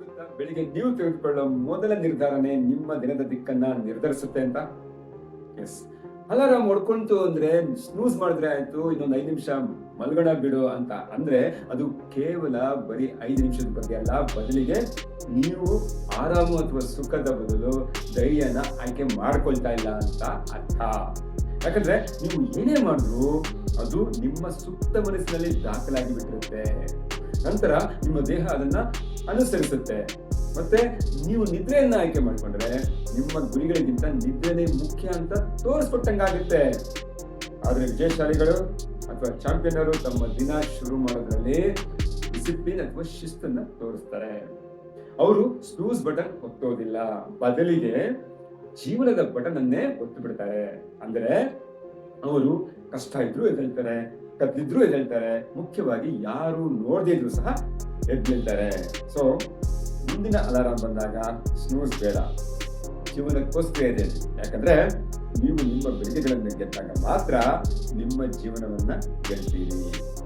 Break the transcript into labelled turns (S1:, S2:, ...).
S1: ನಿಮಗೆ ಬೆಳಿಗ್ಗೆ ನೀವು ತೆಗೆದುಕೊಳ್ಳೋ ಮೊದಲ ನಿರ್ಧಾರನೇ ನಿಮ್ಮ ದಿನದ ದಿಕ್ಕನ್ನ ನಿರ್ಧರಿಸುತ್ತೆ ಅಂತ? ಎಸ್ ಅಲಾರಾಮ್ ಹೊಡ್ಕೊಂತು ಅಂದ್ರೆ ಸ್ನೂಸ್ ಮಾಡಿದ್ರೆ ಆಯ್ತು, ಇನ್ನೊಂದು ಐದು ನಿಮಿಷ ಮಲ್ಗಡ ಬಿಡು ಅಂತ. ಅಂದ್ರೆ ಅದು ಕೇವಲ ಬರೀ ಐದು ನಿಮಿಷದ ಬಗ್ಗೆ ಅಲ್ಲ, ಬದಲಿಗೆ ನೀವು ಆರಾಮು ಅಥವಾ ಸುಖದ ಬದಲು ಧೈರ್ಯನ ಆಯ್ಕೆ ಮಾಡ್ಕೊಳ್ತಾ ಇಲ್ಲ ಅಂತ ಅರ್ಥ. ಯಾಕಂದ್ರೆ ನೀವು ಏನೇ ಮಾಡಿದ್ರು ಅದು ನಿಮ್ಮ ಸುಪ್ತ ಮನಸ್ಸಿನಲ್ಲಿ ದಾಖಲಾಗಿ ಬಿಟ್ಟಿರುತ್ತೆ. ನಂತರ ನಿಮ್ಮ ದೇಹ ಅದನ್ನ ಅನುಸರಿಸುತ್ತೆ. ಮತ್ತೆ ನೀವು ನಿದ್ರೆಯನ್ನ ಆಯ್ಕೆ ಮಾಡಿಕೊಂಡ್ರೆ ನಿಮ್ಮ ಗುರಿಗಳಿಗಿಂತ ನಿದ್ರೆನೇ ಮುಖ್ಯ ಅಂತ ತೋರಿಸ್ಕೊಟ್ಟಂಗಾಗುತ್ತೆ. ಆದ್ರೆ ವಿಜಯಶಾಲಿಗಳು ಅಥವಾ ಚಾಂಪಿಯನರು ತಮ್ಮ ದಿನ ಶುರು ಮಾಡೋದ್ರಲ್ಲಿ ಡಿಸಿಪ್ಲಿನ್ ಅಥವಾ ಶಿಸ್ತನ್ನ ತೋರಿಸ್ತಾರೆ. ಅವರು ಸ್ನೂಸ್ ಬಟನ್ ಒತ್ತೋದಿಲ್ಲ ಬದಲಿಗೆ ಜೀವನದ ಬಟನ್ ಅನ್ನೇ ಒತ್ತು ಬಿಡ್ತಾರೆ. ಅಂದ್ರೆ ಅವರು ಕಷ್ಟ ಇದ್ರೂ ಎದ್ದೇಳ್ತಾರೆ ಕದ್ದಿದ್ರು ಎದ್ದೇಳ್ತಾರೆ ಮುಖ್ಯವಾಗಿ ಯಾರು ನೋಡದೇ ಇದ್ರು ಸಹ ಎದ್ದು ಹೇಳ್ತಾರೆ ಸೊ ಮುಂದಿನ ಅಲಾರಾಮ್ ಬಂದಾಗ ಸ್ನೂಸ್ ಬೇಡ. ಜೀವನಕ್ಕೋಸ್ಕರ ಇದೆ ಯಾಕಂದ್ರೆ ನೀವು ನಿಮ್ಮ ಬೆಳಗ್ಗೆಗಳನ್ನು ಗೆದ್ದಾಗ ಮಾತ್ರ ನಿಮ್ಮ ಜೀವನವನ್ನ ಗೆಲ್ತೀರಿ.